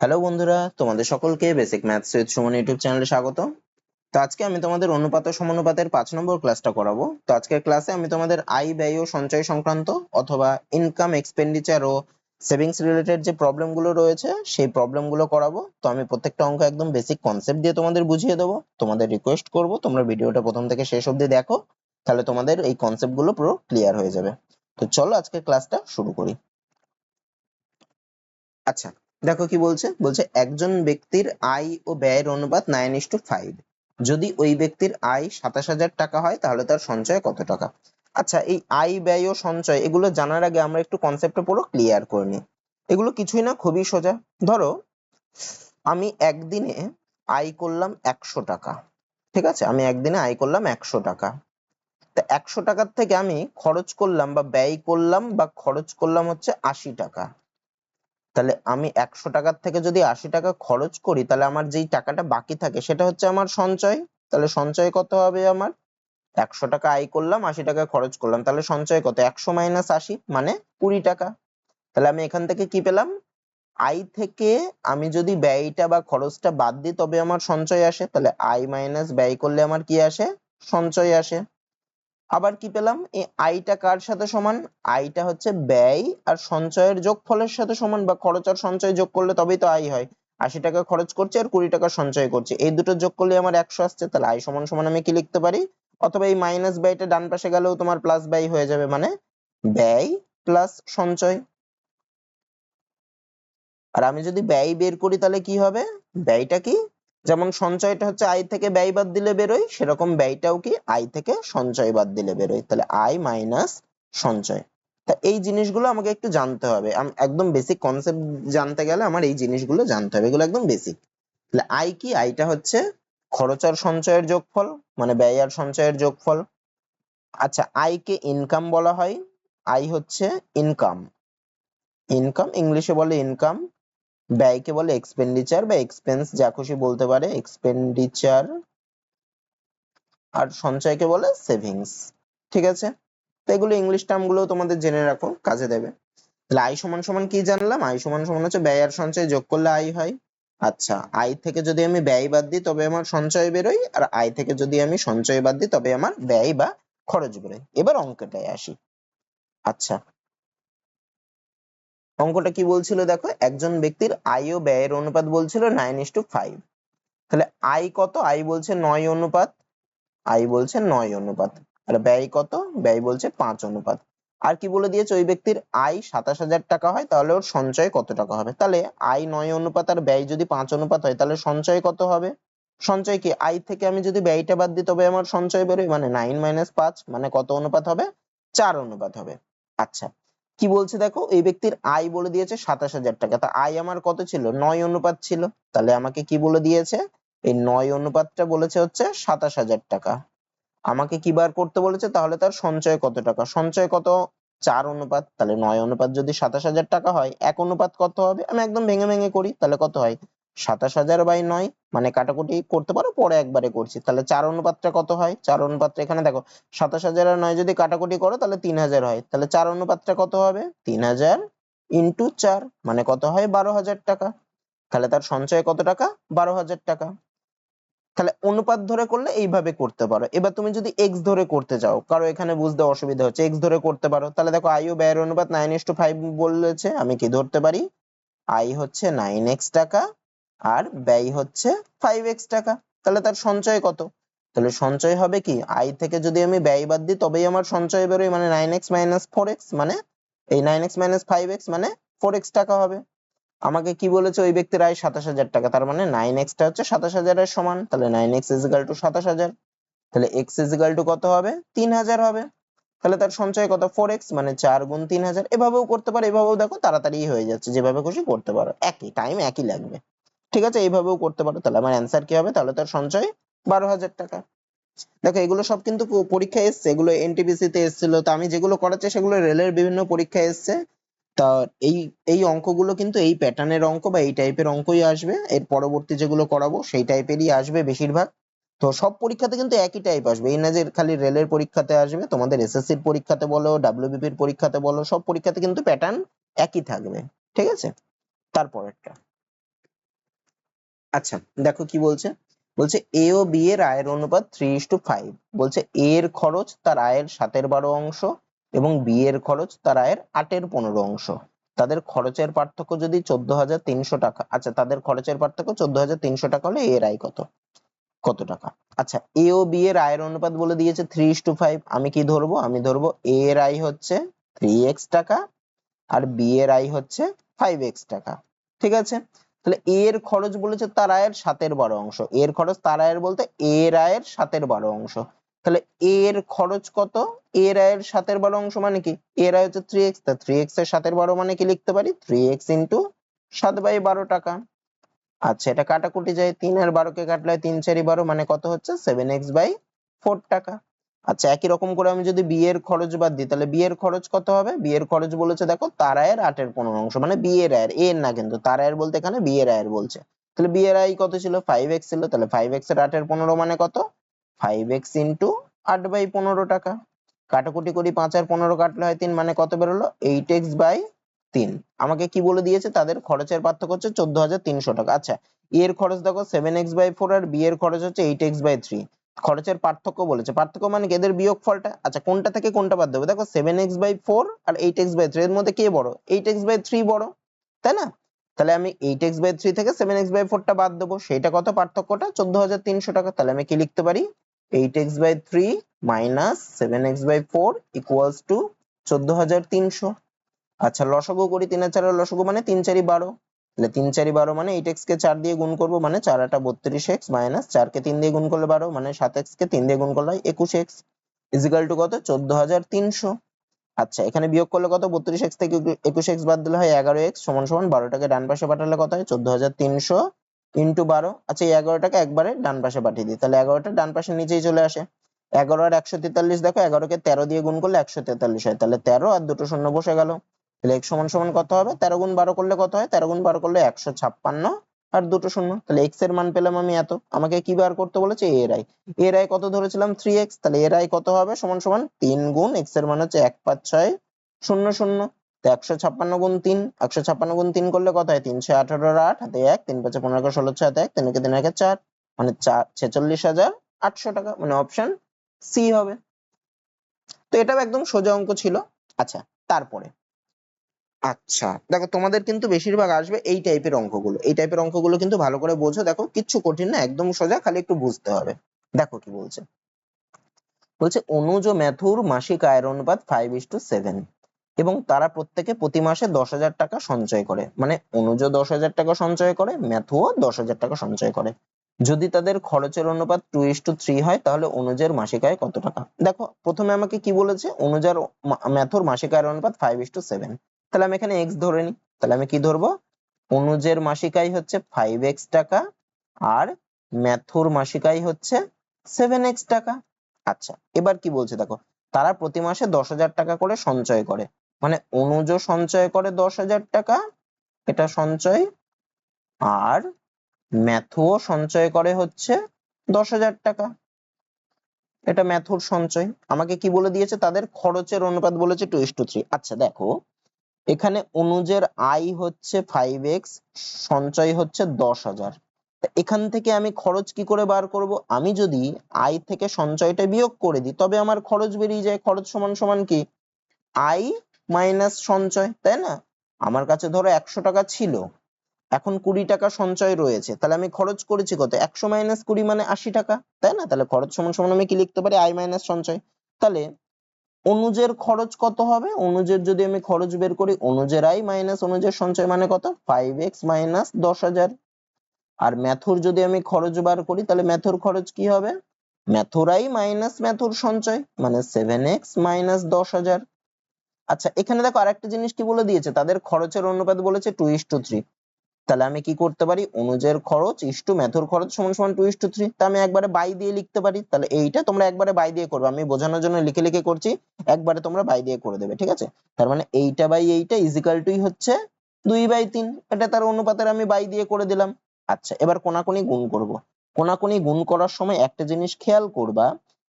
Hello বন্ধুরা, তোমাদের সকলকে basic maths with Suman YouTube চ্যানেলে স্বাগত। তো আজকে আমি তোমাদের অনুপাত ও সমানুপাতের পাঁচ নম্বর ক্লাসটা করাবো। তো আজকের ক্লাসে আমি তোমাদের আয়, ব্যয় ও সঞ্চয় সংক্রান্ত অথবা ইনকাম এক্সপেন্ডিচার ও সেভিংস রিলেটেড যে প্রবলেমগুলো রয়েছে, সেই প্রবলেমগুলো করাবো। তো আমি প্রত্যেকটা অঙ্ক একদম বেসিক কনসেপ্ট দিয়ে তোমাদের বুঝিয়ে দেবো। তোমাদের রিকোয়েস্ট করব, তোমরা ভিডিওটা প্রথম থেকে শেষ অবধি দেখো, তাহলে তোমাদের এই কনসেপ্টগুলো পুরো ক্লিয়ার হয়ে যাবে। তো চলো আজকে ক্লাসটা শুরু করি। আচ্ছা দেখো কি বলছে? বলছে, একজন ব্যক্তির আয় ও ব্যয়ের অনুপাত নাইন ইস টু ফাইভ যদি ওই ব্যক্তির আয় সাতাশ হাজার টাকা হয়, তাহলে তার সঞ্চয় কত টাকা? আচ্ছা এই আয়, ব্যয় ও সঞ্চয়, এগুলো জানার আগে আমরা একটু কনসেপ্টটা পুরো ক্লিয়ার করে নিই। এগুলো কিছুই না, খুবই সোজা। ধরো, আমি একদিনে আয় করলাম একশো টাকা, ঠিক আছে? আমি একদিনে আয় করলাম একশো টাকা। তা একশো টাকার থেকে আমি খরচ করলাম বা ব্যয় করলাম বা খরচ করলাম হচ্ছে আশি টাকা। তাহলে আমি একশো টাকার থেকে যদি আশি টাকা খরচ করি, তাহলে আমার যেই টাকাটা বাকি থাকে সেটা হচ্ছে আমার সঞ্চয়। তাহলে সঞ্চয় কত হবে আমার? একশো টাকা আয় করলাম, আশি টাকা খরচ করলাম। তাহলে সঞ্চয় কত? একশো মাইনাস আশি মানে কুড়ি টাকা। তাহলে আমি এখান থেকে কি পেলাম? আয় থেকে আমি যদি ব্যয়টা বা খরচটা বাদ দিই, তবে আমার সঞ্চয় আসে। তাহলে আয় মাইনাস ব্যয় করলে আমার কি আসে? সঞ্চয় আসে। আবার কি পেলাম? এই আয়টা কার সাথে সমান? আয়টা হচ্ছে ব্যয় আর সঞ্চয়ের যোগফলের সাথে সমান বা খরচ আর সঞ্চয় যোগ করলে তবেই তো আয় হয়। আশি টাকা খরচ করছে আর কুড়ি টাকা সঞ্চয় করছে। এই দুটো যোগ করলে আমার একশো আসছে, তাহলে আয় সমান সমান আমি কি লিখতে পারি? অথবা এই মাইনাস ব্যয়টা ডান পাশে গেলেও তোমার প্লাস ব্যয় হয়ে যাবে মানে ব্যয় প্লাস সঞ্চয়। আর আমি যদি ব্যয় বের করি তাহলে কি হবে? ব্যয়টা কি? যেমন সঞ্চয়টা হচ্ছে আয় থেকে ব্যয় বাদ দিলে বেরোয়, সেরকম ব্যয়টাও কি আয় থেকে সঞ্চয় বাদ দিলে বেরোয়। তাহলে আয় মাইনাস সঞ্চয়। তা এই জিনিসগুলো আমাকে একটু জানতে হবে। একদম বেসিক কনসেপ্ট জানতে গেলে আমার এই জিনিসগুলো জানতে হবে। এগুলো একদম বেসিক তাহলে আয় কি? আয়টা হচ্ছে খরচ আর সঞ্চয়ের যোগফল মানে ব্যয় আর সঞ্চয়ের যোগফল। আচ্ছা আয়কে ইনকাম বলা হয়। আয় হচ্ছে ইনকাম ইনকাম ইংলিশে বলে ইনকাম ব্যয়কে বলে? এক্সপেন্ডিচার বা এক্সপেন্স যা খুশি বলতে পারে। এক্সপেন্ডিচার আর সঞ্চয়কে বলে? সেভিংস ঠিক আছে? তো এগুলো ইংলিশ টার্মগুলো তোমাদের জেনে রাখো, কাজে দেবে। তাহলে আয় সমান সমান কি জানলাম? আয় সমান সমান হচ্ছে ব্যয় আর সঞ্চয় যোগ করলে আয় হয়। আচ্ছা আয় থেকে যদি আমি ব্যয় বাদ দিই, তবে আমার সঞ্চয় বেরোয়। আর আয় থেকে যদি আমি সঞ্চয় বাদ দিই, তবে আমার ব্যয় বা খরচ বেরোয়। এবার অঙ্কটায় আসি। আচ্ছা অঙ্কটা কি বলছিল দেখো? একজন ব্যক্তির আয় ও ব্যয়ের অনুপাত বলছিল নাইন ইস টু ফাইভ তাহলে আয় কত? আয় বলছে নয় অনুপাত। আয় বলছে নয় অনুপাত। আর ব্যয় কত? ব্যয় বলছে পাঁচ অনুপাত। আর কি বলে দিয়েছে ওই ব্যক্তির? আয় সাতাশ হাজার টাকা হয়, তাহলে ওর সঞ্চয় কত টাকা হবে? তাহলে আয় নয় অনুপাত আর ব্যয় যদি পাঁচ অনুপাত হয়, তাহলে সঞ্চয় কত হবে? সঞ্চয় কি? আয় থেকে আমি যদি ব্যয়টা বাদ দিই, তবে আমার সঞ্চয় বেরোয়? মানে নাইন মাইনাস পাঁচ মানে কত অনুপাত হবে? চার অনুপাত হবে। আচ্ছা কি বলছে দেখো? এই ব্যক্তির আয় বলে দিয়েছে সাতাশ হাজার টাকা। তা আয় আমার কত ছিল? নয় অনুপাত ছিল। তাহলে আমাকে কি বলে দিয়েছে? এই নয় অনুপাতটা বলেছে হচ্ছে সাতাশ হাজার টাকা। আমাকে কি বার করতে বলেছে? তাহলে তার সঞ্চয় কত টাকা? সঞ্চয় কত? চার অনুপাত। তাহলে নয় অনুপাত যদি সাতাশ হাজার টাকা হয়, এক অনুপাত কত হবে? আমি একদম ভেঙে ভেঙে করি, তাহলে কত হয়? সাতাশ হাজার বাই নয় মানে কাটাকুটি করতে পারো, পরে একবারে করছি। তাহলে চার অনুপাতটা কত হয়? চার অনুপাতটা এখানে দেখো, সাতাশ হাজার আর নয় যদি কাটাকুটি করো, তাহলে তিন হাজার হয়। তাহলে চার অনুপাতটা কত হবে? তিন হাজার ইন্টু চার মানে কত হয়? বারো হাজার টাকা। তাহলে তার সঞ্চয় কত টাকা? বারো হাজার টাকা। তাহলে অনুপাত ধরে করলে এইভাবে করতে পারো। এবার তুমি যদি এক্স ধরে করতে চাও, কারও এখানে বুঝতে অসুবিধা হচ্ছে এক্স ধরে করতে পারো। তাহলে দেখো আই ও ব্যয়ের অনুপাত নাইন ইস টু ফাইভ বলেছে, আমি কি ধরতে পারি? আই হচ্ছে নাইন এক্স টাকা আর ব্যয় হচ্ছে ফাইভ এক্স টাকা। তাহলে তার সঞ্চয় কত? তাহলে সঞ্চয় হবে কি? আই থেকে যদি আমি ব্যয় বাদ দিই, তবেই আমার সঞ্চয় বেরোয় মানে nine x minus four x মানে এই nine x minus five x মানে ফোর এক্স টাকা হবে। আমাকে কি বলেছে ওই ব্যক্তির আয় সাতাশ হাজার টাকা? তার মানে নাইন এক্সটা হচ্ছে সাতাশ হাজারের সমান। তাহলে নাইন এক্স ইজিক্যাল টু সাতাশ হাজার। তাহলে এক্স ইজিক্যাল টু কত হবে? তিন হাজার হবে। তাহলে তার সঞ্চয় কত? ফোর এক্স মানে চার গুণ তিন হাজার। এভাবেও করতে পারো, এভাবেও দেখো তাড়াতাড়ি হয়ে যাচ্ছে। যেভাবে খুশি করতে পারো। একই টাইম একই লাগবে। ঠিক আছে, এইভাবেও করতে পারো। তাহলে আমার অ্যান্সার কি হবে? তাহলে তার সঞ্চয় বারো হাজার টাকা। দেখো, এগুলো সব কিন্তু পরীক্ষায় এসছে। এগুলো এনটিপিসি তে এসেছিল। তো আমি যেগুলো করাচ্ছি, সেগুলো রেলের বিভিন্ন পরীক্ষায় এসছে। তা এই এই অঙ্কগুলো কিন্তু এই প্যাটার্নের অঙ্ক বা এই টাইপের অঙ্কই আসবে। এর পরবর্তী যেগুলো করাবো, সেই টাইপেরই আসবে বেশিরভাগ। তো সব পরীক্ষাতে কিন্তু একই টাইপ আসবে। এই না যে খালি রেলের পরীক্ষাতে আসবে, তোমাদের এসএসসির পরীক্ষাতে বলো ডাব্লিউবিপির পরীক্ষাতে বলো, সব পরীক্ষাতে কিন্তু প্যাটার্ন একই থাকবে। ঠিক আছে? তারপরেরটা। আচ্ছা দেখো কি বলছে? বলছে এ ও বি এর আয়ের অনুপাত থ্রি ইস টু ফাইভ বলছে এ এর খরচ তার আয়ের সাতের বারো অংশ এবং বি এর খরচ তার আয়ের আটের পনেরো অংশ। তাদের খরচের পার্থক্য যদি চোদ্দ হাজার তিনশো টাকা আচ্ছা তাদের খরচের পার্থক্য চোদ্দ হাজার তিনশো টাকা হলে এর আয় কত? কত টাকা? আচ্ছা এ ও বি এর আয়ের অনুপাত বলে দিয়েছে থ্রি ইস টু ফাইভ আমি কি ধরবো? আমি ধরবো এ এর আয় হচ্ছে থ্রি এক্স টাকা আর বি এর আয় হচ্ছে ফাইভ এক্স টাকা। ঠিক আছে? তাহলে এর খরচ বলেছে তার আয়ের সাতের বারো অংশ। এর খরচ তার আয়ের বলতে এর আয়ের সাতের বারো অংশ। তাহলে এর খরচ কত? এর আয়ের সাতের বারো অংশ মানে কি? এর আয় হচ্ছে থ্রি এক্স তা থ্রি এক্সের সাতের বারো মানে কি লিখতে পারি? থ্রি এক্স ইন্টু সাত বাই বারো টাকা। আচ্ছা এটা কাটাকুটি যায়, তিন আর বারোকে কাটলে তিন চারি বারো মানে কত হচ্ছে? সেভেন এক্স বাই ফোর টাকা। আচ্ছা একই রকম করে আমি যদি বিয়ের খরচ বাদ দিই, তাহলে বিয়ের খরচ কত হবে? বিয়ের খরচ বলেছে দেখো, তার আয়ের আটের পনেরো অংশ মানে বিয়ের আয়ের, এর না কিন্তু, তার আয়ের বলতে এখানে বিয়ের আয়ের বলছে। তাহলে বিয়ের আয় কত ছিল? ফাইভ এক্স ছিল, তাহলে ফাইভ এক্সের আটের পনেরো মানে কত? ফাইভ এক্স ইন্টু আট বাই পনেরো টাকা। কাটাকুটি করি, পাঁচ আর পনেরো কাটলে হয় তিন মানে কত বেরোলো? এইট এক্স বাই তিন। আমাকে কি বলে দিয়েছে? তাদের খরচের পার্থক্য হচ্ছে চোদ্দ হাজার তিনশো টাকা। আচ্ছা এর খরচ দেখো সেভেন এক্স বাই ফোর আর বি এর খরচ হচ্ছে এইট এক্স বাই থ্রি খরচের পার্থক্য বলেছে। পার্থক্য মানে এদের বিয়োগ ফলটা। আচ্ছা কোনটা থেকে কোনটা বাদ দেবো? দেখো সেভেন এক্স বাই ফোর আর এইট এক্স বাই থ্রি এর মধ্যে কে বড়? এইট এক্স বাই থ্রি বড়, তাই না? তাহলে আমি এইট এক্স বাই থ্রি থেকে সেভেন এক্স বাই ফোরটা বাদ দেবো। সেটা কত পার্থক্যটা? চোদ্দ হাজার তিনশো টাকা। তাহলে আমি কি লিখতে পারি? Eight x by three minus seven x by four equals to চোদ্দ হাজার তিনশো। আচ্ছা লসগু করি, তিন চারের লসগু মানে তিন চারি বারো। তাহলে তিন চারি বারো মানে এইট এক্স কে চার দিয়ে গুণ করব মানে চার আটা বত্রিশ এক্স মাইনাস চার কে তিন দিয়ে গুণ করলে বারো মানে সাত এক্স কে তিন দিয়ে গুণ করলে হয় একুশ এক্স ইজিক্যাল টু কত? চোদ্দ হাজার তিনশো। আচ্ছা এখানে বিয়োগ করলে কত? বত্রিশ এক্স থেকে একুশ এক্স বাদ দিলে হয় এগারো এক্স সমান সমান বারোটাকে ডান পাশে পাঠালে কত হয়? চোদ্দ হাজার তিনশো ইন্টু বারো। আচ্ছা এই এগারোটাকে একবারে ডান পাশে পাঠিয়ে দিই। তাহলে এগারোটা ডান পাশে নিচেই চলে আসে। এগারো আর একশো তেতাল্লিশ দেখো, এগারোকে তেরো দিয়ে গুণ করলে একশো তেতাল্লিশ হয়। তাহলে তেরো আর দুটো শূন্য বসে গেল। তাহলে x সমান সমান কত হবে? তেরো গুণ বারো করলে কত হয়? তেরো গুণ বারো করলে একশো ছাপ্পান্ন আর দুটো শূন্য। তাহলে এক্সের মান পেলাম আমি এত। আমাকে কি বার করতে বলেছে? এর আই এর আই কত ধরেছিলাম? থ্রি এক্স তাহলে এর আই কত হবে? সমান সমান তিন গুণ। এক্সের মান হচ্ছে এক পাঁচ ছয়। শূন্য শূন্য। একশো ছাপ্পান্ন গুণ তিন। একশো ছাপ্পান্ন গুণ তিন করলে কত হয়? তিনশো আঠারোর আট। হাতে এক। তিন পাঁচে পনেরো ষোলো ছয় হাতে এক। তিন একে তিন একে চার। মানে চার, ছেচল্লিশ হাজার আটশো টাকা। মানে অপশন সি হবে। তো এটাও একদম সোজা অঙ্ক ছিল। আচ্ছা তারপরে। আচ্ছা দেখো তোমাদের কিন্তু বেশিরভাগ আসবে এই টাইপের অঙ্কগুলো। এই টাইপের অঙ্কগুলো কিন্তু ভালো করে বোঝো। দেখো, কিচ্ছু কঠিন না, একদম সোজা, খালি একটু বুঝতে হবে। দেখো কি বলছে। বলছে, অনুজ ও ম্যাথুর মাসিক আয়ের অনুপাত ফাইভ ইস টু সেভেন এবং তারা প্রত্যেকে প্রতি মাসে দশ হাজার টাকা সঞ্চয় করে। মানে অনুজ দশ হাজার টাকা সঞ্চয় করে, ম্যাথুও দশ হাজার টাকা সঞ্চয় করে। যদি তাদের খরচের অনুপাত টু ইস টু থ্রি হয়, তাহলে অনুজের মাসিক আয় কত টাকা? দেখো, প্রথমে আমাকে কি বলেছে? অনুজার ম্যাথুর মাসিক আয়ের অনুপাত ফাইভ ইস টু সেভেন তাহলে আমি এখানে এক্স ধরে নিই। তাহলে আমি কি ধরবো? অনুজের মাসিক আয় হচ্ছে ফাইভ এক্স টাকা আর ম্যাথুর মাসিক আয় হচ্ছে সেভেন এক্স টাকা। আচ্ছা এবার কি বলছে দেখো, তারা প্রতি মাসে দশ হাজার টাকা করে সঞ্চয় করে। মানে অনুজ সঞ্চয় করে দশ হাজার টাকা, এটা সঞ্চয়, আর ম্যাথুও সঞ্চয় করে হচ্ছে দশ হাজার টাকা। এটা ম্যাথুর সঞ্চয়। আমাকে কি বলে দিয়েছে? তাদের খরচের অনুপাত বলেছে টু ইস টু থ্রি আচ্ছা দেখো এখানে অনুজের আয় হচ্ছে ফাইভ এক্স সঞ্চয় হচ্ছে দশ হাজার। এখান থেকে আমি খরচ কি করে বার করব? আমি যদি আয় থেকে সঞ্চয়টা বিয়োগ করে দিই, তবে আমার খরচ বেরিয়ে যায়। খরচ সমান সমান কি? আয় মাইনাস সঞ্চয়, তাই না? আমার কাছে ধরো একশো টাকা ছিল, এখন কুড়ি টাকা সঞ্চয় রয়েছে, তাহলে আমি খরচ করেছি কত? একশো মাইনাস কুড়ি মানে আশি টাকা, তাই না? তাহলে খরচ সমান সমান আমি কি লিখতে পারি? আয় মাইনাস সঞ্চয়। তাহলে অনুজের খরচ কত হবে? অনুজের যদি আমি খরচ বের করি, অনুজের আয় মাইনাস অনুজের সঞ্চয় মানে কত? ফাইভ এক্স মাইনাস দশ হাজার। আর ম্যাথুর যদি আমি খরচ বার করি, তাহলে ম্যাথুর খরচ কি হবে? ম্যাথুর আই মাইনাস ম্যাথুর সঞ্চয় মানে সেভেন এক্স মাইনাস দশ হাজার। আচ্ছা এখানে দেখো আরেকটা জিনিস কি বলে দিয়েছে? তাদের খরচের অনুপাত বলেছে টু ইস টু থ্রি তাহলে আমি কি করতে পারি? অনুজের খরচ ইস টু ম্যাথুর খরচ সমান সমান টু ইস টু থ্রি তা আমি একবারে বাই দিয়ে লিখতে পারি। তাহলে এইটা তোমরা একবারে বাই দিয়ে করবে। আমি বোঝানোর জন্য লিখে লিখে করছি, একবারে তোমরা বাই দিয়ে করে দেবে, ঠিক আছে? তার মানে এইটা বাই এইটা ইজিক্যাল টুই হচ্ছে দুই বাই তিন। এটা তার অনুপাতের আমি বাই দিয়ে করে দিলাম। আচ্ছা এবার কোনাকুনি গুণ করব। কোনাকুনি গুণ করার সময় একটা জিনিস খেয়াল করবা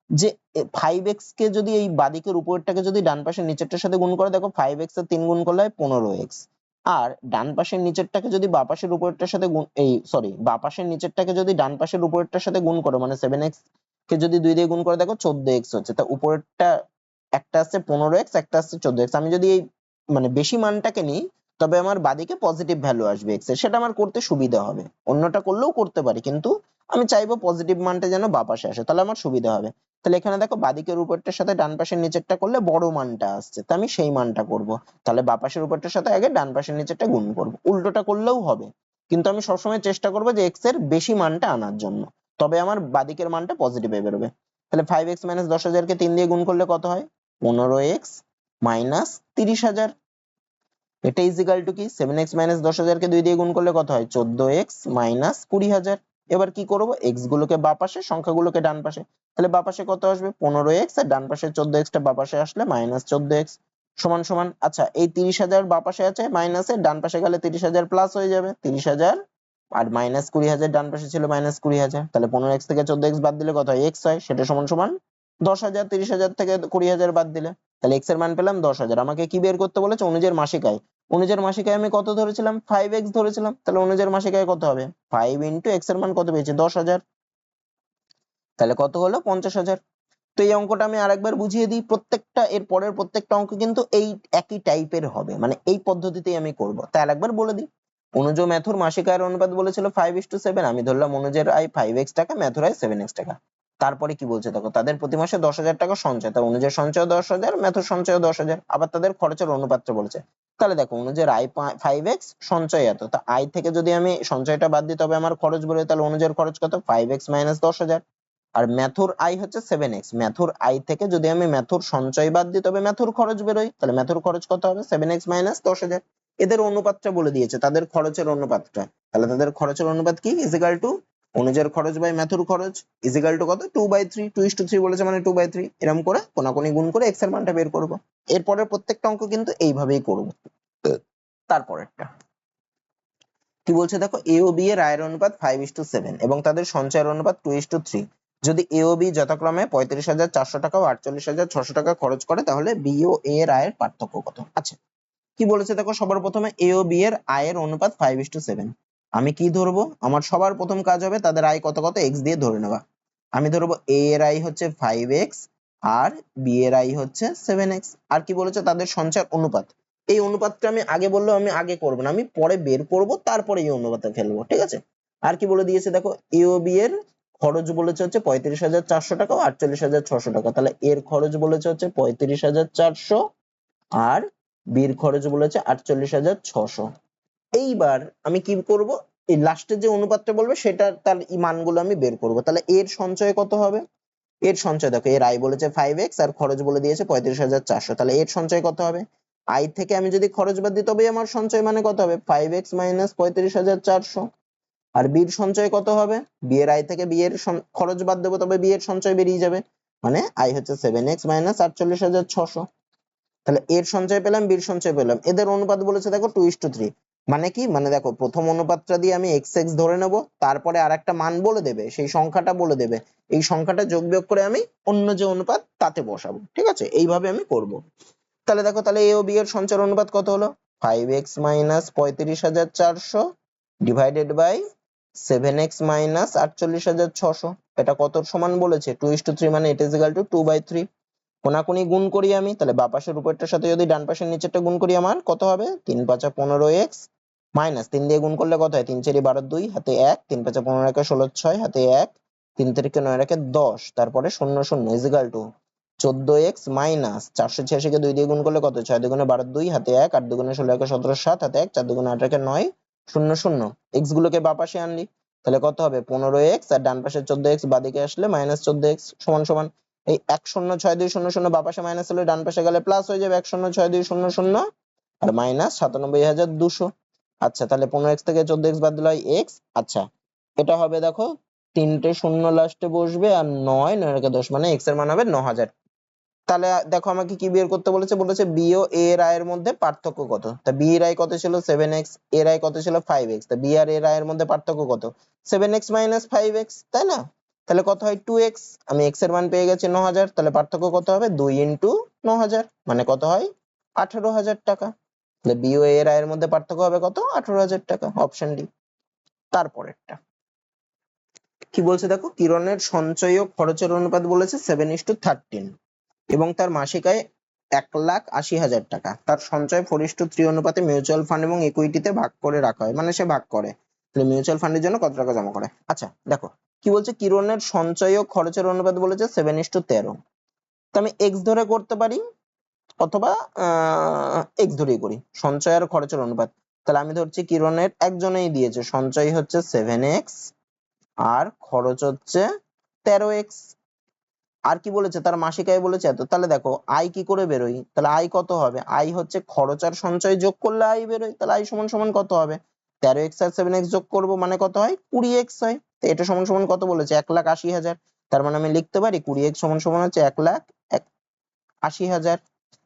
যে ফাইভ এক্স কে যদি এই বাদিকের উপরটাকে যদি ডান পাশে নিচেরটার সাথে গুণ করে, দেখো ফাইভ এক্সের তিন গুণ করলে হয় পনেরো এক্স আর ডান পাশের নিচেরটাকে যদি বা পাশের উপরেরটার সাথে গুণ, এই সরি বা পাশের নিচেরটাকে যদি ডান পাশের উপরেরটার সাথে গুণ করো মানে সেভেন এক্স কে যদি দুই দিয়ে গুণ করে, দেখো চোদ্দ এক্স হচ্ছে। তা উপরেরটা একটা আছে পনেরো এক্স একটা আছে চোদ্দ এক্স আমি যদি এই মানে বেশি মানটাকে নিই তবে আমার বাদিকে পজিটিভ ভ্যালু আসবে এক্সের। সেটা আমার করতে সুবিধা হবে। অন্যটা করলেও করতে পারি, কিন্তু আমি চাইব পজিটিভ মানটা যেন বা পাশে আসে, তাহলে আমার সুবিধা হবে। তাহলে এখানে দেখো বাদিকের উপরটার সাথে ডান পাশের নিচেরটা করলে বড় মানটা আসছে, তো আমি সেই মানটা করব। তাহলে বা পাশের উপরটার সাথে আগে ডান পাশের নিচেরটা গুণ করব। উল্টোটা করলেও হবে, কিন্তু আমি সবসময় চেষ্টা করব যে এক্সের বেশি মানটা আনার জন্য। তবে আমার বাদিকের মানটা পজিটিভে বেরোবে। তাহলে ফাইভ এক্স মাইনাস দশ হাজারকে তিন দিয়ে গুণ করলে কত হয়? পনেরো এক্স মাইনাস তিরিশ হাজার। এটা ইজিক্যাল টু কি? সেভেন এক্স মাইনাস দশ দুই দিয়ে গুণ করলে কত হয়? চোদ্দ এক্স মাইনাস কুড়ি হাজার। এবার কি করব? এক্স গুলোকে বা পাশে, সংখ্যাগুলোকে ডান পাশে। তাহলে বা পাশে কত আসবে? পনেরো এক্স আর ডান পাশে চোদ্দ এক্সটা বা পাশে আসলে মাইনাস চোদ্দ এক্স সমান সমান আচ্ছা এই তিরিশ হাজার পাশে আছে মাইনাসে ডান পাশে গেলে তিরিশ হাজার প্লাস হয়ে যাবে। তিরিশ হাজার, আর মাইনাস কুড়ি হাজার, ডান পাশে ছিল মাইনাস কুড়ি হাজার। তাহলে পনেরো এক্স থেকে চোদ্দ এক্স বাদ দিলে কত হয়? এক্স হয়, সেটা সমান সমান দশ হাজার, তিরিশ হাজার থেকে কুড়ি হাজার বাদ দিলে। তাহলে এক্সের মান পেলাম দশ হাজার। আমাকে কি বের করতে বলেছে? অনুজের মাসিক আয়। অনুজের মাসিক আয় আমি কত ধরেছিলাম? ফাইভ এক্স ধরেছিলাম। তাহলে অনুজের মাসিক আয় কত হবে? ফাইভ ইন্টু এক্সের মান কত পেয়েছি? দশ হাজার। তাহলে কত হলো? পঞ্চাশ হাজার। তো এই অঙ্কটা আমি আরেকবার বুঝিয়ে দিই। প্রত্যেকটা, এর পরের প্রত্যেকটা অঙ্ক কিন্তু এই একই টাইপের হবে। মানে এই পদ্ধতিতেই আমি করব। তাই আরেকবার বলে দিই। অনুজ ম্যাথুর মাসিক আয়ের অনুপাত বলেছিল ফাইভ ইস টু সেভেন আমি ধরলাম অনুজের আয় ফাইভ এক্স টাকা ম্যাথুর আয় সেভেন এক্স টাকা। তারপরে কি বলছে? দেখো, তাদের প্রতি মাসে দশ হাজার টাকা সঞ্চয়। তা অনুযায়ী সঞ্চয় দশ হাজার ম্যাথুর সঞ্চয় দশ হাজার। আবার তাদের খরচের অনুপাতটা বলেছে। তাহলে দেখো, অনুযায়ী আয় ফাইভ এক্স সঞ্চয় এত। তা আয় থেকে যদি আমি সঞ্চয়টা বাদ দিই, তবে আমার খরচ বেরোয় তাহলে অনুযায়ী খরচ কত? ফাইভ এক্স মাইনাস দশ হাজার। আর ম্যাথুর আয় হচ্ছে সেভেন এক্স ম্যাথুর আয় থেকে যদি আমি ম্যাথুর সঞ্চয় বাদ দিই, তবে ম্যাথুর খরচ বেরোয়। তাহলে ম্যাথুর খরচ কত হবে? সেভেন এক্স মাইনাস দশ হাজার। এদের অনুপাতটা বলে দিয়েছে, তাদের খরচের অনুপাতটা। তাহলে তাদের খরচের অনুপাত কি? ইজিক্যাল টু অনুজের খরচ বাই ম্যাথুর খরচ ইজিক্যাল টু কত? Two by three two is two three বলেছে মানে টু বাই থ্রি এরকম করে কোনাকুনি গুণ করে এক্সের মানটা বের করব। এরপরে প্রত্যেকটা অঙ্ক কিন্তু এইভাবেই করব। তারপরেরটা। কি বলছে দেখো? এ ও বি এর আয়ের অনুপাত ফাইভ ইস টু সেভেন এবং তাদের সঞ্চয়ের অনুপাত টু ইস টু থ্রি যদি এ ও বি যথাক্রমে পঁয়ত্রিশ হাজার চারশো টাকা ও আটচল্লিশ হাজার ছশো টাকা খরচ করে, তাহলে বি ও এ এর আয়ের পার্থক্য কত? আচ্ছা কি বলেছে দেখো? সবার প্রথমে এ ও বি এর আয়ের অনুপাত ফাইভ ইস টু সেভেন আমি কি ধরবো? আমার সবার প্রথম কাজ হবে তাদের আয় কত কত? এক্স দিয়ে ধরে নেওয়া। আমি ধরবো এ এর আই হচ্ছে ফাইভ এক্স আর বি এর আয় হচ্ছে সেভেন এক্স আর কি বলেছে? তাদের সঞ্চয়ের অনুপাত। এই অনুপাতটা আমি আগে বললেও আমি আগে করব না। আমি পরে বের করব, তারপরে এই অনুপাতে ফেলব, ঠিক আছে? আর কি বলে দিয়েছে? দেখো এ ও বি এর খরচ বলেছে হচ্ছে পঁয়ত্রিশ হাজার চারশো টাকা ও আটচল্লিশ হাজার ছশো টাকা। তাহলে এর খরচ বলেছে হচ্ছে পঁয়ত্রিশ হাজার চারশো আর বির খরচ বলেছে আটচল্লিশ হাজার ছশো। এইবার আমি কি করব? এই লাস্টের যে অনুপাতটা বলবে সেটা তার মানগুলো আমি বের করব। তাহলে এর সঞ্চয় কত হবে? এর সঞ্চয় দেখো, এর আয় বলেছে ফাইভ এক্স আর খরচ বলে দিয়েছে পঁয়ত্রিশ হাজার চারশো। তাহলে এর সঞ্চয় কত হবে? আয় থেকে আমি যদি খরচ বাদ দিই তবে আমার সঞ্চয় মানে কত হবে? ফাইভ এক্স মাইনাস পঁয়ত্রিশ হাজার চারশো। আর বির সঞ্চয় কত হবে? বিয়ের আয় থেকে বিয়ের খরচ বাদ দেবো, তবে বিয়ের সঞ্চয় বেরিয়ে যাবে। মানে আয় হচ্ছে সেভেন এক্স মাইনাস আটচল্লিশ হাজার ছশো। তাহলে এর সঞ্চয় পেলাম বির সঞ্চয় পেলাম। এদের অনুপাত বলেছে দেখো টু ইস টু থ্রি মানে কি? মানে দেখো, প্রথম অনুপাতটা দিয়ে আমি এক্স এক্স ধরে নেব, তারপরে আর একটা মান বলে দেবে, সেই সংখ্যাটা বলে দেবে। এই সংখ্যাটা যোগ বিয়োগ করে আমি অন্য যে অনুপাত তাতে বসাবো, ঠিক আছে? এইভাবে আমি করব। তাহলে দেখো, তাহলে এ ও বি এর সঞ্চার অনুপাত কত হলো? ফাইভ এক্স মাইনাস পঁয়ত্রিশ হাজার চারশো divided by seven x minus আটচল্লিশ হাজার ছশো। এটা কত সমান বলেছে? টু ইস টু থ্রি মানে it is equal to two by three কোনাকুনি গুণ করি আমি, তাহলে বা পাশের উপরটার সাথে যদি ডান পাশের নিচেরটা গুণ করি, আমার কত হবে? তিন পাঁচা পনেরো এক্স মাইনাস তিন দিয়ে গুণ করলে কত হয়? তিন চারি বারো দুই, হাতে এক, তিন পাঁচে পনেরো একে ষোলো ছয়, হাতে এক, তিন তারিখে নয় রেখে দশ, তারপরে শূন্য শূন্য ইজিক্যাল টু চোদ্দ এক্স মাইনাস চারশো ছিয়াশিকে দুই দিয়ে গুণ করলে কত ছয়? দুগুণে বারো দুই, হাতে এক, আট দুগুণে ষোলো একে সতেরো সাত, হাতে এক, চার দুগুণে আট একে নয়, শূন্য শূন্য। এক্স গুলোকে বা পাশে আনলি, তাহলে কত হবে? পনেরো এক্স, আর ডান পাশে চোদ্দ এক্স বাদিকে আসলে মাইনাস চোদ্দ এক্স সমান সমান। এই এক শূন্য ছয় দুই শূন্য শূন্য বা পাশে মাইনাস হলে ডান পাশে গেলে প্লাস হয়ে যাবে এক শূন্য ছয় দুই শূন্য শূন্য, আর মাইনাস সাতানব্বই হাজার দুশো। আচ্ছা তাহলে পনেরো এক্স থেকে চোদ্দ এক্স বাদ দিলে হয় এক্স আচ্ছা। এটা হবে দেখো, তিনটে শূন্য লাস্টে বসবে আর নয় নয় রেখে দশ মানে এক্সের মান হবে ন হাজার তাহলে দেখো আমাকে কি বের করতে বলেছে? বলেছে বি ও এ এর আয়ের মধ্যে পার্থক্য কত? তা বি এর আয় কত ছিল? সেভেন এক্সের আয় কত ছিল? ফাইভ এক্স তা বি আর এর আয়ের মধ্যে পার্থক্য কত? Seven x minus five x তাই না? তাহলে কত হয়? টু এক্স আমি এক্সের মান পেয়ে গেছি ন হাজার তাহলে পার্থক্য কত হবে? দুই ইন্টু ন হাজার মানে কত হয়? আঠারো হাজার টাকা। তাহলে বি ও এ এর আয়ের মধ্যে পার্থক্য হবে কত? আঠারো হাজার টাকা অপশন ডি তারপরেরটা। কি বলছে দেখো? কিরণের সঞ্চয় ও খরচের অনুপাত বলেছে সেভেন ইস টু থার্টিন এবং তার মাসিক আয় এক লাখ আশি হাজার টাকা। তার সঞ্চয় ফোর ইস টু থ্রি অনুপাতে মিউচুয়াল ফান্ড এবং ইকুইটিতে ভাগ করে রাখা হয়। মানে সে ভাগ করে। তাহলে মিউচুয়াল ফান্ডের জন্য কত টাকা জমা করে? আচ্ছা দেখো, কি বলছে? কিরণের সঞ্চয় ও খরচের অনুপাত বলেছে সেভেন ইস টু তেরো। তো আমি এক্স ধরে করতে পারি। অথবা এক্স ধরেই করি। সঞ্চয় আর খরচের অনুপাত। তাহলে আমি ধরছি কিরণের একজনেই দিয়েছে। সঞ্চয় হচ্ছে সেভেন এক্স আর খরচ হচ্ছে তেরো এক্স আর কি বলেছে? তার মাসিক আয় বলেছে এত। তাহলে দেখো, আয় কি করে বেরোই? তাহলে আয় কত হবে? আয় হচ্ছে খরচ আর সঞ্চয় যোগ করলে আয় বেরোয়। তাহলে আয় সমান সমান কত হবে? তেরো এক্স আর সেভেন এক্স যোগ করব মানে কত হয়? কুড়ি এক্স হয়। তো এটা সমান সমান কত বলেছে? এক লাখ আশি হাজার। তার মানে আমি লিখতে পারি কুড়ি এক্স সমান সমান হচ্ছে এক লাখ আশি হাজার।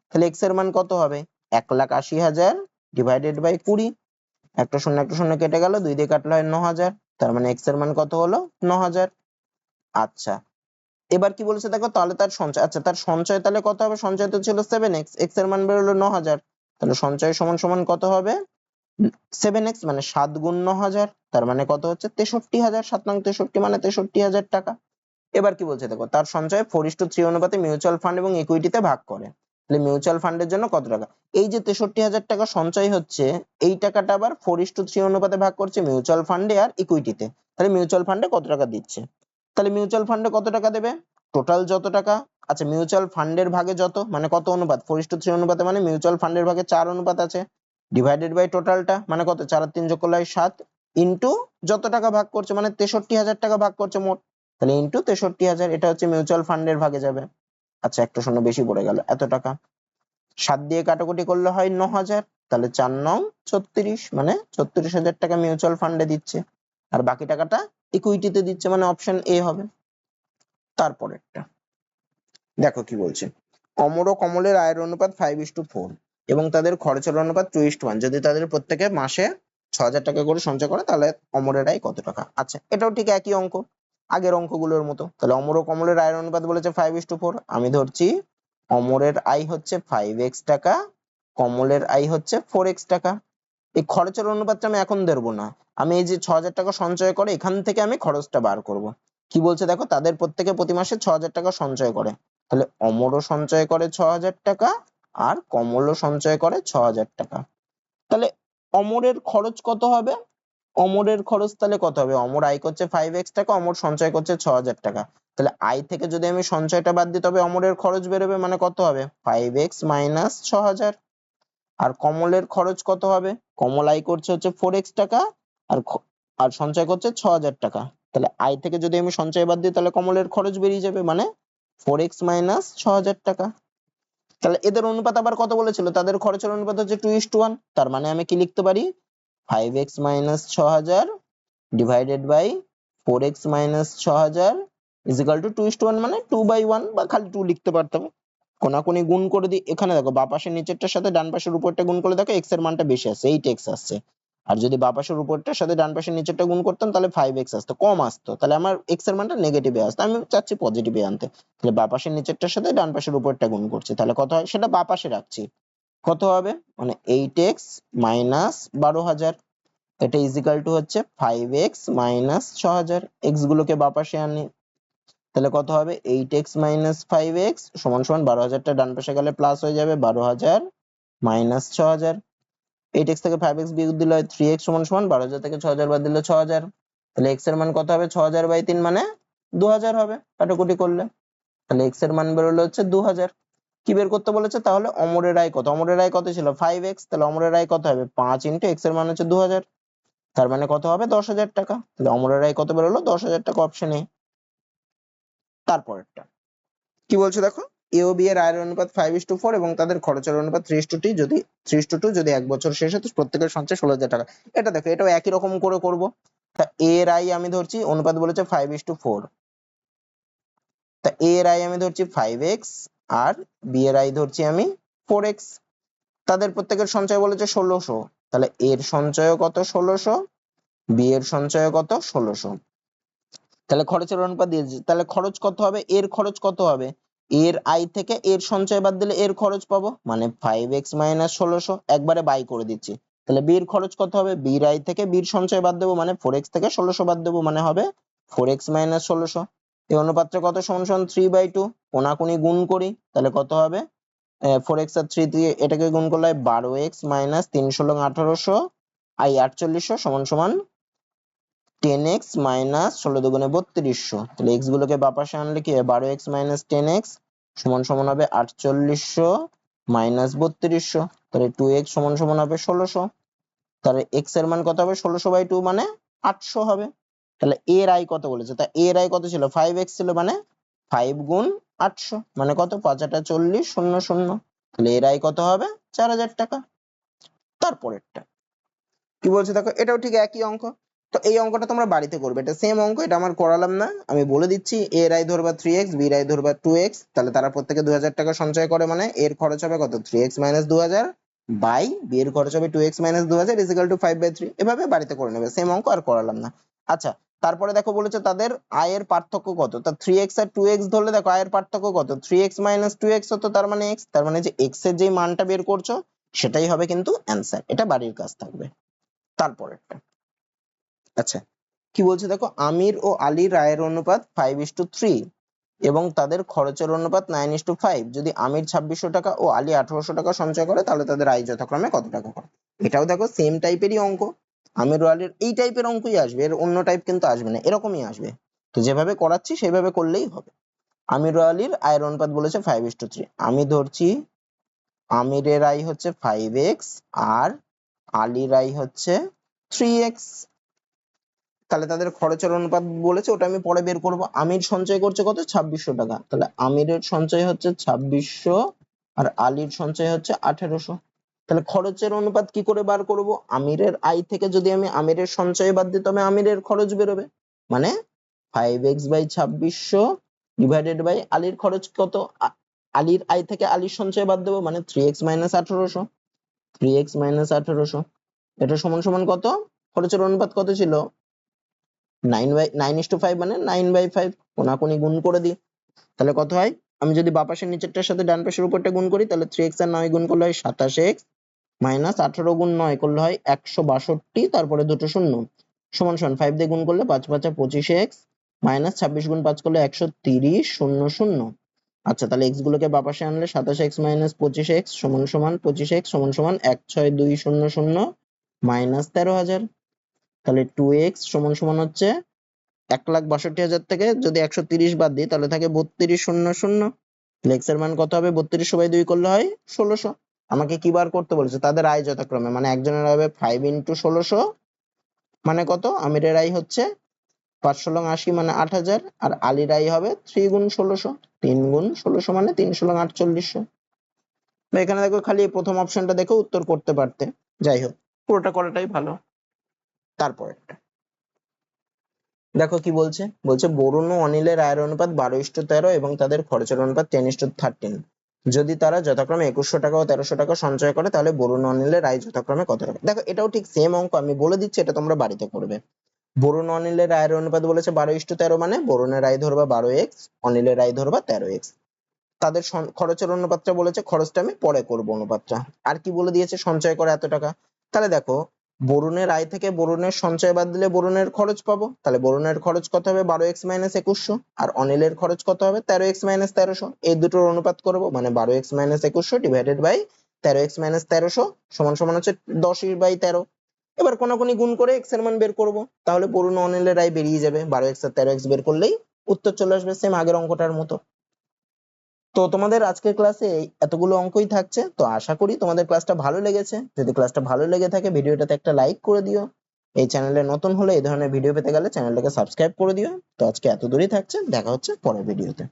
তাহলে এক্সের মান কত হবে? এক লাখ আশি হাজার ডিভাইডেড বাই কুড়ি। একটা শূন্য একটা শূন্য কেটে গেল, দুই দিয়ে কাটলে হয় ন হাজার। তার মানে এক্সের মান কত হলো? ন হাজার। আচ্ছা। এবার কি বলেছে দেখো? তাহলে তার সঞ্চয় আচ্ছা তার সঞ্চয় তাহলে কত হবে? সঞ্চয় তো ছিল সেভেন এক্স এক্সের মান বেরোলো ন হাজার। তাহলে সঞ্চয় সমান সমান কত হবে? সেভেন এক্স মানে সাত গুণ ন হাজার। তার মানে কত হচ্ছে? তেষট্টি হাজার। সাত নং তেষট্টি মানে তেষট্টি হাজার টাকা। এবার কি বলছে দেখো? তার সঞ্চয় ফোর ইস টু থ্রি অনুপাতে মিউচুয়াল ফান্ড এবং ইকুইটিতে ভাগ করে। তাহলে মিউচুয়াল ফান্ডের জন্য কত টাকা? এই যে তেষট্টি হাজার টাকা সঞ্চয় হচ্ছে, এই টাকাটা আবার ফোর ইস টু থ্রি অনুপাতে ভাগ করছে মিউচুয়াল ফান্ডে আর ইকুইটিতে তাহলে মিউচুয়াল ফান্ডে কত টাকা দিচ্ছে? তাহলে মিউচুয়াল ফান্ডে কত টাকা দেবে? টোটাল যত টাকা আচ্ছা মিউচুয়াল ফান্ডের ভাগে যত মানে কত অনুপাত? ফোর ইস টু থ্রি অনুপাতে মানে মিউচুয়াল ফান্ডের ভাগে চার অনুপাত আছে। ডিভাইডেড বাই টোটালটা মানে কত? চার তিন যোগ করলে সাত। ইন্টু যত টাকা ভাগ করছে মানে তেষট্টি হাজার টাকা ভাগ করছে মোট। তাহলে ইন্টু তেষট্টি হাজার, এটা হচ্ছে মিউচুয়াল ফান্ডের ভাগে যাবে। আচ্ছা একটা শূন্য বেশি পড়ে গেল। এত টাকা? সাত দিয়ে কাটাকুটি করলে হয় ন হাজার, তাহলে চার নং ছত্রিশ মানে ছত্রিশ হাজার টাকা মিউচুয়াল ফান্ডে দিচ্ছে। আর বাকি টাকাটা ইকুইটিতে দিচ্ছে মানে অপশন এ হবে। তারপরেরটা দেখো কি বলছে। অমর ও কমলের আয়ের অনুপাত ফাইভ ইস টু ফোর এবং তাদের খরচের অনুপাত টু ইস টু ওয়ান যদি তাদের প্রত্যেকে মাসে ছ হাজার টাকা করে সঞ্চয় করে, তাহলে অমরের আয় কত টাকা? আচ্ছা এটাও ঠিক একই অঙ্ক। আগের অঙ্কগুলোর মতো। তাহলে অমর ও কমলের আয়ের অনুপাত বলেছে ফাইভ ইস টু ফোর আমি ধরছি অমরের আয় হচ্ছে ফাইভ এক্স টাকা, কমলের আয় হচ্ছে ফোর এক্স টাকা। এই খরচের অনুপাতটা আমি এখন ধরবো না। আমি এই যে ছ হাজার টাকা সঞ্চয় করে এখান থেকে আমি খরচটা বার করব। কি বলছে দেখো? তাদের প্রত্যেকে প্রতি মাসে ছ হাজার টাকা সঞ্চয় করে। তাহলে অমরও সঞ্চয় করে ছ হাজার টাকা আর কমলও সঞ্চয় করে ছ হাজার টাকা। তাহলে অমরের খরচ কত হবে? অমরের খরচ তাহলে কত হবে? অমর আয় করছে ফাইভ এক্স টাকা, অমর সঞ্চয় করছে ছ হাজার টাকা। তাহলে আয় থেকে যদি আমি সঞ্চয়টা বাদ দিই, তবে অমরের খরচ বেরোবে মানে কত হবে? ফাইভ এক্স মাইনাস ছ হাজার। আর কমলের খরচ কত হবে? কমল আয় করছে হচ্ছে ফোর এক্স টাকা, আর আর সঞ্চয় করছে ছ হাজার টাকা। তাহলে আয় থেকে যদি আমি সঞ্চয় বাদ দিই, তাহলে কমলের খরচ বেরিয়ে যাবে মানে ফোর এক্স মাইনাস ছ হাজার টাকা। তাহলে এদের অনুপাত আবার কত বলেছিল? তাদের খরচের অনুপাত হচ্ছে টু ইস টু ওয়ান তার মানে আমি কি লিখতে পারি? ফাইভ এক্স মাইনাস ছ হাজার divided by four x minus ছ হাজার equal to two is one মানে টু বাই ওয়ান বা খালি টু লিখতে পারতাম কোনাকুনি গুণ করে দিই এখানে দেখো, বা পাশের নিচেরটার সাথে ডান পাশের উপরটা গুণ করলে দেখো এক্সের মানটা বেশি আসছে এইট এক্স আসছে। আর যদি বা পাশের উপরটার সাথে ডান পাশের নিচেরটা গুণ করতাম তাহলে ফাইভ এক্স আসতো, কম আসতো। তাহলে আমার এক্সের মানটা নেগেটিভে আসতো, আমি চাচ্ছি পজিটিভে আনতে। তাহলে বা পাশের নিচেরটার সাথে ডান পাশের উপরটা গুণ করছি, তাহলে কত হয়? সেটা বা পাশে রাখছি। কত হবে? মানে এইট এক্স মাইনাস বারো হাজার। এটা ইজিক্যাল টু হচ্ছে ফাইভ এক্স মাইনাস ছ হাজার। এক্স গুলোকে বা পাশে আনি। তাহলে কত হবে? Eight x minus five x সমান সমান বারো হাজারটা ডান পাশে গেলে প্লাস হয়ে যাবে বারো হাজার মাইনাস ছ হাজার। এইট এক্স থেকে ফাইভ এক্স বিয়োগ দিলে থ্রি এক্স সমান সমান বারো হাজার থেকে ছ হাজার বাদ দিলে ছ হাজার। তাহলে এক্সের মান কত হবে? ছ হাজার বাই তিন মানে দু হাজার হবে। কাটাকুটি করলে। তাহলে এক্সের মান বেরোলো হচ্ছে দু হাজার। কি বের করতে বলেছে? তাহলে অমরের আয় কত? অমরের আয় কত ছিল? ফাইভ এক্স তাহলে অমরের আয় কত হবে? পাঁচ ইন্টু এক্সের মান হচ্ছে দু হাজার তার মানে কত হবে? দশ হাজার টাকা। তাহলে অমরের আয় কত বেরোলো? দশ হাজার টাকা অপশন এ তারপরেরটা। কি বলছে দেখো? এ ও বি এর আয়ের অনুপাত ফাইভ ইস টু ফোর এবং তাদের খরচের অনুপাত থ্রি টু টি যদি থ্রি টু টু যদি এক বছর শেষে তো প্রত্যেকের সঞ্চয় ষোলো হাজার টাকা। এটা দেখো, এটাও একই রকম করে করব। তা এ এর আই আমি ধরছি, অনুপাত বলেছে ফাইভ ইস টু ফোর তা এ এর আই আমি ধরছি ফাইভ এক্স আর বি এর আই ধরছি আমি ফোর এক্স তাদের প্রত্যেকের সঞ্চয় বলেছে ষোলোশো। তাহলে এর সঞ্চয় কত ষোলোশো? বি এর সঞ্চয় কত ষোলোশো? তাহলে খরচের অনুপাত দিয়েছি তাহলে খরচ কত হবে? এর খরচ কত হবে? এর আই থেকে এর সঞ্চয় বাদ দিলে এর খরচ পাবো? মানে ফাইভ এক্স মাইনাস ষোলোশো, একবারে বাই করে দিচ্ছি। তাহলে বির খরচ কত হবে? বির আই থেকে বির সঞ্চয় বাদ দেবো মানে ফোর এক্স থেকে ষোলোশো বাদ দেবো মানে হবে ফোর এক্স মাইনাস ষোলোশো। এই অনুপাতটা কত সমান সমান থ্রি বাই টু কোনাকুনি গুণ করি, তাহলে কত হবে? ফোর এক্স আর থ্রি দিয়ে এটাকে গুণ করলে হয় বারো এক্স মাইনাস তিন ষোলো আঠারোশো আই আটচল্লিশশো সমান সমান টেন এক্স মাইনাস ষোলো দুগুণে বত্রিশশো। তাহলে এক্স গুলোকে বাপাশে আনলে কি হয়? বারো এক্স মাইনাস টেন এক্স সমান সমান হবে আটচল্লিশশো মাইনাস বত্রিশশো। তাহলে টু এক্স সমান সমান হবে ষোলোশো। তাহলে এক্সের মান কত হবে? ষোলোশো বাই টু মানে আটশো হবে। তাহলে এর আই কত বলেছে? তা এর আই কত ছিল? ফাইভ এক্স ছিল মানে ফাইভ গুণ আটশো। মানে কত? পাঁচ আটা চল্লিশ, শূন্য শূন্য। তাহলে এর আই কত হবে? চার হাজার টাকা। তারপরেরটা। কি বলছে দেখো? এটাও ঠিক একই অঙ্ক। তো এই অঙ্কটা তোমরা বাড়িতে করবে। এটা সেম অঙ্ক, এটা আমার করালাম না। আমি বলে দিচ্ছি এ রায় ধরবা থ্রি এক্স বি রায় ধরবা টু এক্স তাহলে তারা প্রত্যেকে দু হাজার টাকা সঞ্চয় করে মানে এর খরচ হবে কত? থ্রি এক্স মাইনাস দু হাজার বাই বি এর খরচ হবে টু এক্স মাইনাস দু হাজার equal to five by three এভাবে বাড়িতে করে নেবে। সেম অঙ্ক আর করালাম না। আচ্ছা তারপরে দেখো বলেছে তাদের আয়ের পার্থক্য কত? তা থ্রি এক্স আর টু এক্স ধরলে দেখো আয়ের পার্থক্য কত? Three x minus two x হতো তার মানে এক্স তার মানে যে এক্সের যে মানটা বের করছ, সেটাই হবে কিন্তু অ্যান্সার এটা বাড়ির কাজ থাকবে। তারপরেরটা। আচ্ছা কি বলছে দেখো? আমির ও আলীর আয়ের অনুপাত ফাইভ ইস টু থ্রি এবং তাদের খরচের অনুপাত নাইন ইস টু ফাইভ যদি আমির ছাব্বিশশো টাকা ও আলী আঠারোশো টাকা সঞ্চয় করে, তাহলে তাদের আয় যথাক্রমে কত টাকা করে? এটাও দেখো সেম টাইপেরই অঙ্ক। আমির ও আলীর এই টাইপের অঙ্কই আসবে, এর অন্য টাইপ কিন্তু আসবে না, এরকমই আসবে। তো যেভাবে করাচ্ছি, সেভাবে করলেই হবে। আমির ও আলীর আয়ের অনুপাত বলেছে ফাইভ ইস টু থ্রি আমি ধরছি, আমিরের আয় হচ্ছে ফাইভ এক্স আর আলীর আয় হচ্ছে থ্রি এক্স তাহলে তাদের খরচের অনুপাত বলেছে, ওটা আমি পরে বের করব। আমির সঞ্চয় করছে কত? ছাব্বিশশো টাকা। তাহলে আমিরের সঞ্চয় হচ্ছে ছাব্বিশশো আর আলীর সঞ্চয় হচ্ছে আঠেরোশো। তাহলে খরচের অনুপাত কি করে বার করব? আমিরের আয় থেকে যদি আমি আমিরের সঞ্চয় বাদ দিই, তবে আমিরের খরচ বেরোবে। মানে ফাইভ এক্স বাই ছাব্বিশশো ডিভাইডেড বাই আলীর খরচ কত? আলীর আয় থেকে আলীর সঞ্চয় বাদ দেবো মানে থ্রি এক্স মাইনাস আঠারোশো। থ্রি এক্স মাইনাস আঠারোশো। এটা সমান সমান কত? খরচের অনুপাত কত ছিল? Nine by nine is to five মানে নাইন বাই ফাইভ কোনাকুনি গুণ করে দিই। তাহলে কত হয়? আমি যদি বাঁ পাশের নিচেরটার সাথে ডান পাশের উপরটা গুণ করি, তাহলে থ্রি এক্স আর নয় গুণ করলে হয় সাতাশ এক্স মাইনাস আঠারো গুণ নয় করলে হয় একশো বাষট্টি, তারপরে দুটো শূন্য। সমান সমান ফাইভ দিয়ে গুণ করলে পাঁচ পাঁচা পঁচিশ এক্স, মাইনাস ছাব্বিশ গুণ পাঁচ করলে একশো তিরিশ, শূন্য শূন্য। আচ্ছা তাহলে এক্স গুলোকে আনলে সাতাশ এক্স মাইনাস পঁচিশ এক্স, সমান সমান পঁচিশ এক্স, সমান সমান এক ছয় দুই শূন্য শূন্য, মাইনাস তেরো হাজার। তাহলে টু এক্স সমান সমান হচ্ছে এক লাখ বাষট্টি হাজার থেকে যদি একশো তিরিশ বাদ দিই, তাহলে থাকে বত্রিশ শূন্য শূন্য। এর মান কত হবে? বত্রিশ সবাই দুই করলে হয় ষোলোশো। আমাকে কি বার করতে বলেছে? তাদের আয় যথাক্রমে মানে একজনের হবে ফাইভ ইন্টু ষোলোশো মানে কত? আমিরের আয় হচ্ছে পাঁচশো লং আশি মানে আট হাজার, আর আলীর আয় হবে থ্রি গুণ ষোলোশো, তিন গুণ ষোলোশো মানে তিনশো লং আটচল্লিশশো। বা এখানে দেখো খালি প্রথম অপশনটা দেখো, উত্তর করতে পারতে। যাই হোক, পুরোটা করাটাই ভালো। তারপরেরটা দেখো কি বলছে? বলছে, বরুণ ও অনিলের আয়ের অনুপাত বারো ইস্টু তেরো এবং তাদের খরচের অনুপাত টেন ইস্টু থার্টিন যদি তারা যথাক্রমে একুশশো টাকা ও তেরোশো টাকা সঞ্চয় করে, তাহলে বরুণ অনিলের আয় যথাক্রমে কত টাকা দেখো, এটাও ঠিক সেম অঙ্ক, আমি বলে দিচ্ছি, এটা তোমরা বাড়িতে করবে। বরুণ অনিলের আয়ের অনুপাত বলেছে বারো ইস্টু তেরো মানে বরুণের আয় ধরবা বারো এক্স, অনিলের আয় ধরবা তেরো এক্স। তাদের খরচের অনুপাতটা বলেছে, খরচটা আমি পরে করব অনুপাতটা। আর কি বলে দিয়েছে সঞ্চয় করে এত টাকা? তাহলে দেখো বরুণের আয় থেকে বরুণের সঞ্চয় বাদ দিলে বরুণের খরচ পাবো। তাহলে বরুণের খরচ কত হবে? বারো এক্স মাইনাস একুশশো। আর অনিলের খরচ কত হবে? তেরো এক্স মাইনাস তেরোশো। এই দুটোর অনুপাত করব। মানে বারো এক্স মাইনাস একুশশো ডিভাইডেড বাই তেরো এক্স মাইনাস তেরোশো সমান সমান হচ্ছে দশ বাই তেরো। এবার কোনাকুনি গুণ করে এক্সের মান বের করব। তাহলে বরুণ অনিলের আয় বেরিয়ে যাবে। বারো এক্স আর তেরো এক্স বের করলেই উত্তর চলে আসবে সেম আগের অঙ্কটার মতো। তো তোমাদের আজকের ক্লাসে এতগুলো অঙ্কই থাকছে, তো আশা করি তোমাদের ক্লাসটা ভালো লেগেছে। যদি ক্লাসটা ভালো লেগে থাকে, ভিডিওটাতে একটা লাইক করে দিও। এই চ্যানেলে নতুন হলে এই ধরনের ভিডিও পেতে গেলে চ্যানেলটাকে সাবস্ক্রাইব করে দিও। তো আজকে এত দূরই থাকছে, দেখা হচ্ছে পরের ভিডিওতে